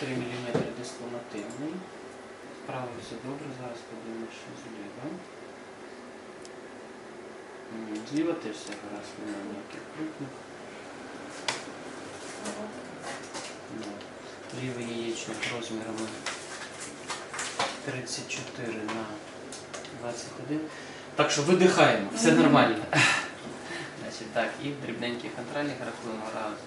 3 мм дисконативний. Справа все добре, зараз подивимося, що зліва. Зліва теж все гаразд, немає ніяких крупних. Ну, Лівий яєчник розмірами 34 на 21. Так що видихаємо, все нормально. Значить, так, і в дрібненьких контрольних рахуємо раз,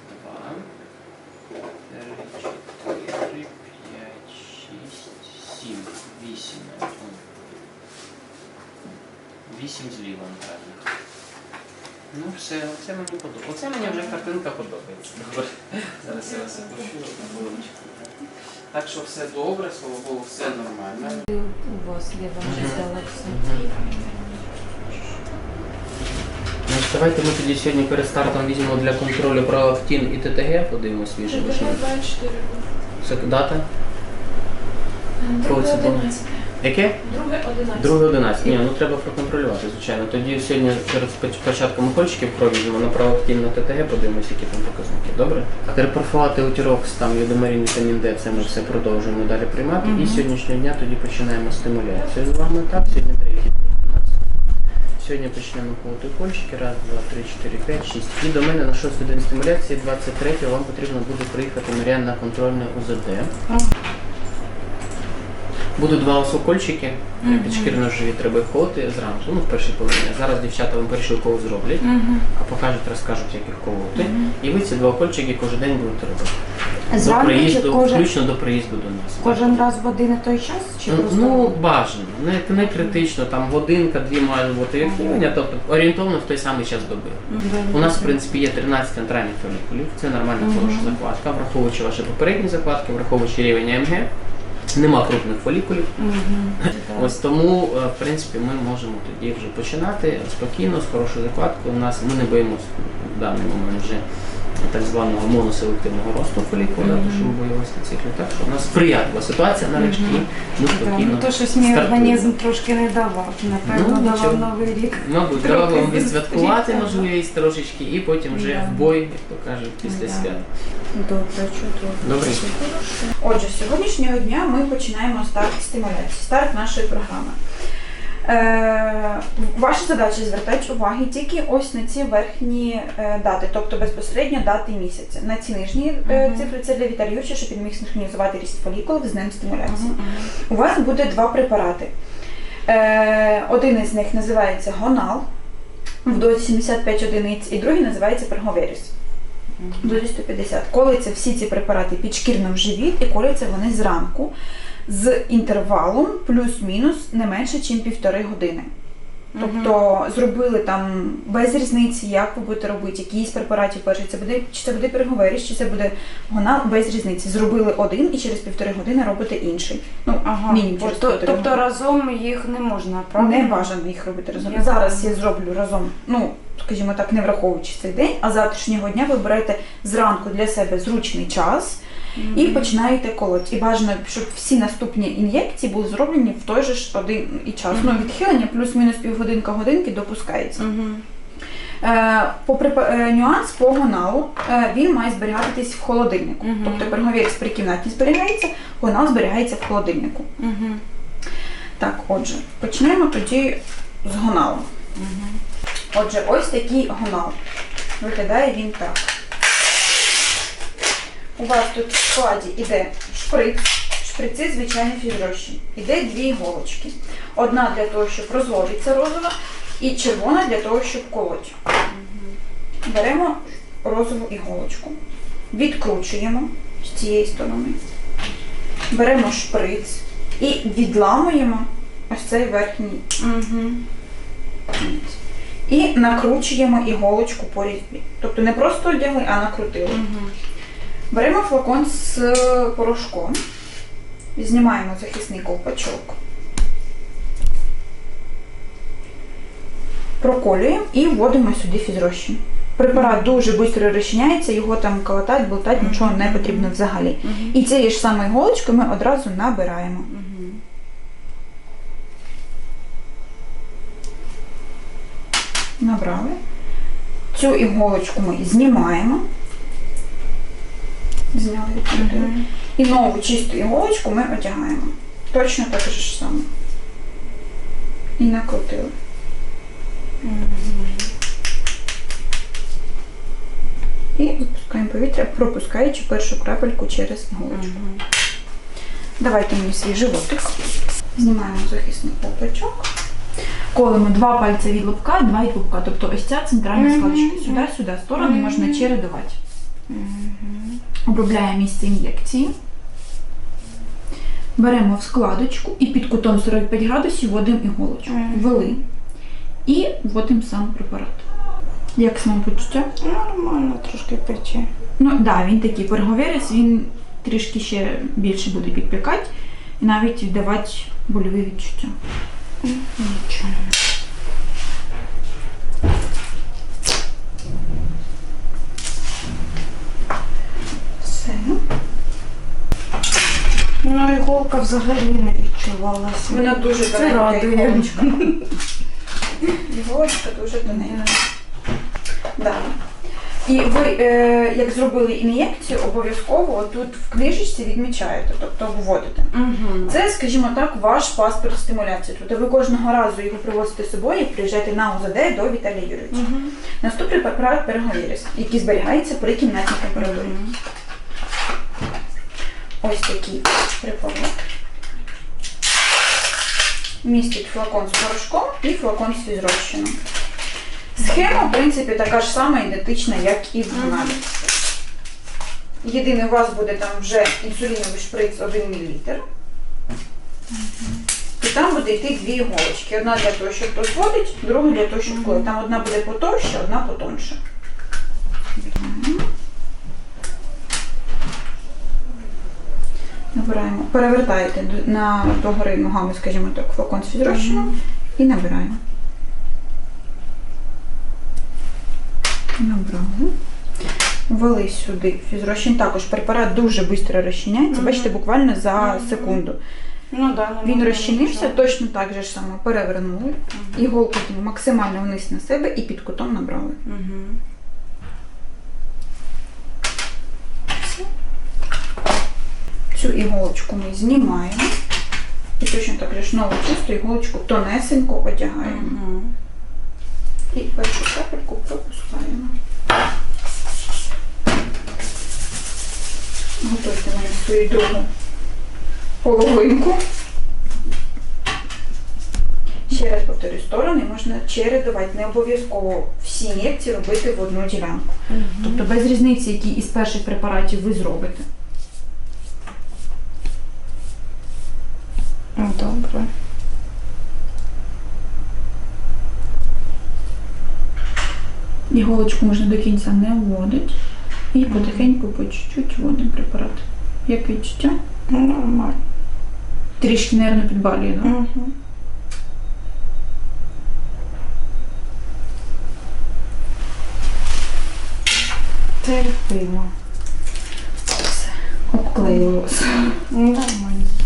8 зліва, напевно. Ну все, оце мені подобається. Оце мені вже картинка подобається. Добре. Зараз я вас запущу на. Так що все добре, слава Богу, все нормально. У вас є вже здала все. Давайте ми тоді сьогодні перед стартом візьмемо для контролю пролактін і ТТГ, подивимось свіжі вишні. Це дата? Е, Про Яке? Друге 11. Друге 11. Ні, ну треба проконтролювати, звичайно. Тоді сьогодні перед поч- початком укольчиків провізьмемо на пролактин на ТТГ, подивимось, які там показники. Добре? Перепрофілати утірокс, там йодомарін, вітамін Д, це ми все продовжуємо далі приймати. І з сьогоднішнього дня тоді починаємо стимуляцію з вами. Так, сьогодні третій. у нас. Сьогодні почнемо колоти кольчики. Раз, два, три, чотири, п'ять, шість. І до мене на шостий день стимуляції, 23 вам потрібно буде приїхати Маріан на контрольне УЗД. Будуть два осокольчики, Мгм. підшкірно живі треба їх колоти зранку, ну в першій половині. Зараз дівчата вам перший укол зроблять, Мгм. а покажуть, розкажуть, як їх колоти. Мгм. І ви ці два укольчики кожен день будете робити. Зранку чи приїзду, кожен, включно до приїзду до нас. кожен раз в один і той час? Чи Ну, просто? Ну, бажано, не, не критично, там годинка, дві має бути відхилення, тобто орієнтовно в той самий час доби. Мгм. У нас, в принципі, є 13 антральних фолікулів, це нормальна Мгм. хороша закладка, враховуючи ваші попередні закладки, враховуючи рівень АМГ, нема крупних фолікулів. Угу. Ось тому, е, в принципі, ми можемо тоді вже починати спокійно, з хорошою закладкою. У нас ми не боїмося в даний момент вже так званого моноселективного росту фолікула, тому що ми боїмося циклів. Так що у нас сприятлива ситуація нарешті, ми спокійно. ну то щось мій організм трошки не давав. Напевно, Ну, давав новий рік. Мабуть, треба вам відсвяткувати можливість трошечки, і потім вже Да. в бой, як то кажуть, після Да. свят. Добре, чудово. Добре. Отже, з сьогоднішнього дня ми починаємо старт стимуляції, старт нашої програми. Е, ваша задача звертати увагу тільки ось на ці верхні е, дати, тобто безпосередньо дати місяця. На ці нижні е, цифри це для Віталія Юрча, щоб він міг синхронізувати ріст фолікулів з ним стимуляції. У вас буде два препарати. Один із них називається Гонал в дозі 75 одиниць, і другий називається Перговеріс в дозі 150. Коляться всі ці препарати підшкірно в живіт і коляться вони зранку з інтервалом плюс-мінус не менше, ніж півтори години. Тобто зробили там без різниці, як ви будете робити, з препаратів перший, це буде, чи це буде переговоріш, чи це буде гонал, без різниці. Зробили один і через півтори години робите інший. Ну, Ага. мінімум через Тобто, півтори тобто години. разом їх не можна, правда? Не бажано їх робити разом. Я Зараз поняла. я зроблю разом, ну скажімо так, не враховуючи цей день, а завтрашнього дня ви берете зранку для себе зручний час Мгм. і починаєте колоти. І бажано, щоб всі наступні ін'єкції були зроблені в той же ж один і час. Ну, відхилення плюс-мінус півгодинка годинки допускається. Мгм. Е, по припа- е, нюанс по гоналу е, він має зберігатись в холодильнику. Мгм. Тобто перговірість при кімнаті зберігається, гонал зберігається в холодильнику. Мгм. Так, отже, почнемо тоді з гоналу. Мгм. Отже, ось такий гонал. Виглядає він так. У вас тут в складі йде шприц, шприци, звичайно, фізрощі. Іде дві іголочки. Одна для того, щоб розводиться розова, і червона для того, щоб колоть. Беремо розову іголочку, відкручуємо з цієї сторони, беремо шприц і відламуємо ось цей верхній кінець. І накручуємо іголочку по різьбі. Тобто не просто одягли, а накрутили. Мгм. Беремо флакон з порошком, знімаємо захисний ковпачок, проколюємо і вводимо сюди фізрощин. Препарат дуже швидко розчиняється, його там колотати, болтати, нічого не потрібно взагалі. І цією ж самою іголочкою ми одразу набираємо. Набрали. Цю іголочку ми знімаємо. Зняли відкрутили. І нову чисту іголочку ми одягаємо. Точно так же ж саме. І накрутили. І випускаємо повітря, пропускаючи першу крапельку через іголочку. Давайте мені свій животик. Знімаємо захисний попечок. Колемо два пальця від лобка, два від лобка. Тобто ось ця центральна Мгм. складочка. Сюди-сюди. Сторони Мгм. можна чередувати. Обробляємо місце ін'єкції. Беремо в складочку і під кутом 45 градусів вводимо іголочку. Ввели. І вводимо сам препарат. Як самопочуття? Нормально, трошки пече. Ну так, да, він такий перговірець, він трішки ще більше буде підпікати і навіть віддавати больові відчуття. Нічого. Все. Ну, іголка взагалі не відчувалася. Вона дуже Це радує. іголочка. Іголочка дуже тоненька. Да. І ви, е, як зробили ін'єкцію, обов'язково тут в книжечці відмічаєте, тобто вводите. Угу. Це, скажімо так, ваш паспорт стимуляції. Тобто ви кожного разу його привозите з собою і приїжджаєте на УЗД до Віталія Юрійовича. Угу. Наступний препарат переговіріс, який зберігається при кімнатній температурі. Ось такий препарат. Містить флакон з порошком і флакон з фізрозчином. Схема, в принципі, така ж сама ідентична, як і в журналі. Єдине, у вас буде там вже інсуліновий шприц 1 мл. І там буде йти дві іголочки. Одна для того, щоб розводить, друга для того, щоб коли. Там одна буде потовща, одна потонша. Набираємо. Перевертаєте на догори ногами, скажімо так, флакон з фізрозчином і набираємо. Набрали. Ввели сюди фізрозчин. Також препарат дуже швидко розчиняється. Мгм. Бачите, буквально за Мгм. секунду. Ну, да, Він розчинився, точно так же ж саме перевернули. Іголку максимально вниз на себе і під кутом набрали. Мгм. Цю іголочку ми знімаємо. І точно так же ж нову чисту іголочку тонесенько одягаємо. Мгм. І першу капельку пропускаємо. Готуйте мені свою другу половинку. Ще раз повторю, сторони можна чередувати, не обов'язково всі ін'єкції робити в одну ділянку. Тобто без різниці, які із перших препаратів ви зробите. Ну, Добре. Іголочку можна до кінця не вводити. І потихеньку по чуть-чуть вводимо препарат. Як відчуття? Нормально. Трішки нервно підбалює, да? Угу. Терпимо. Обклеїлося. Нормально.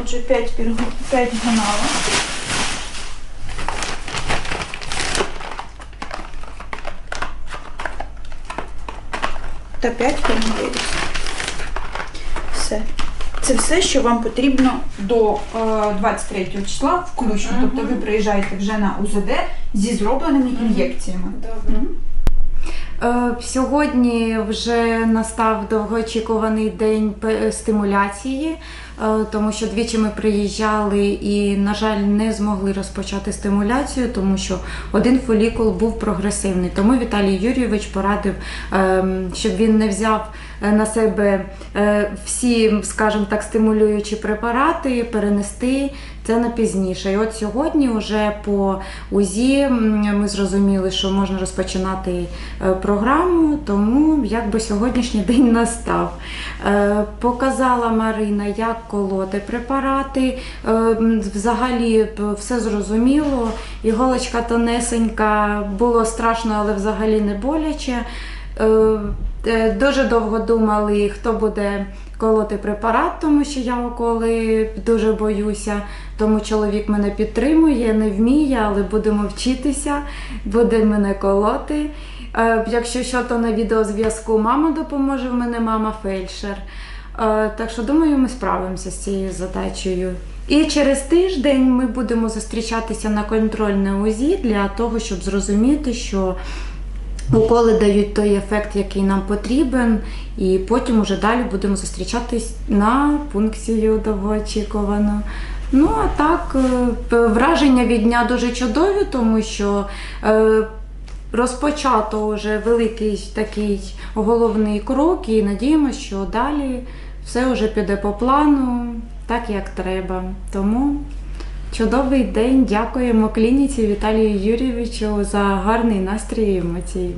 Отже, 5, 5 гонала. Та 5 перемовились. Все. Це все, що вам потрібно до е, 23 числа включно. Мгм. Тобто ви приїжджаєте вже на УЗД зі зробленими ін'єкціями. Добре. Е, Сьогодні вже настав довгоочікуваний день стимуляції, е, тому що двічі ми приїжджали і, на жаль, не змогли розпочати стимуляцію, тому що один фолікул був прогресивний. Тому Віталій Юрійович порадив, ем, щоб він не взяв е, на себе е, всі, скажімо так, стимулюючі препарати, перенести це на пізніше. І от сьогодні, вже по УЗІ, ми зрозуміли, що можна розпочинати е, програму, тому якби сьогоднішній день настав. Е, Показала Марина, як колоти препарати. Е, Взагалі все зрозуміло. Іголочка тонесенька, було страшно, але взагалі не боляче. Е, Дуже довго думали, хто буде колоти препарат, тому що я уколи дуже боюся. Тому чоловік мене підтримує, не вміє, але будемо вчитися, буде мене колоти. Е, Якщо що, то на відеозв'язку мама допоможе, в мене мама фельдшер. Е, Так що думаю, ми справимося з цією задачею. І через тиждень ми будемо зустрічатися на контрольне УЗІ для того, щоб зрозуміти, що уколи дають той ефект, який нам потрібен, і потім уже далі будемо зустрічатись на пункцію довгоочікувану. Ну а так, е, враження від дня дуже чудові, тому що е, розпочато вже великий такий головний крок, і надіємося, що далі все вже піде по плану, так як треба. Тому чудовий день. Дякуємо клініці Віталію Юрійовичу за гарний настрій і емоції.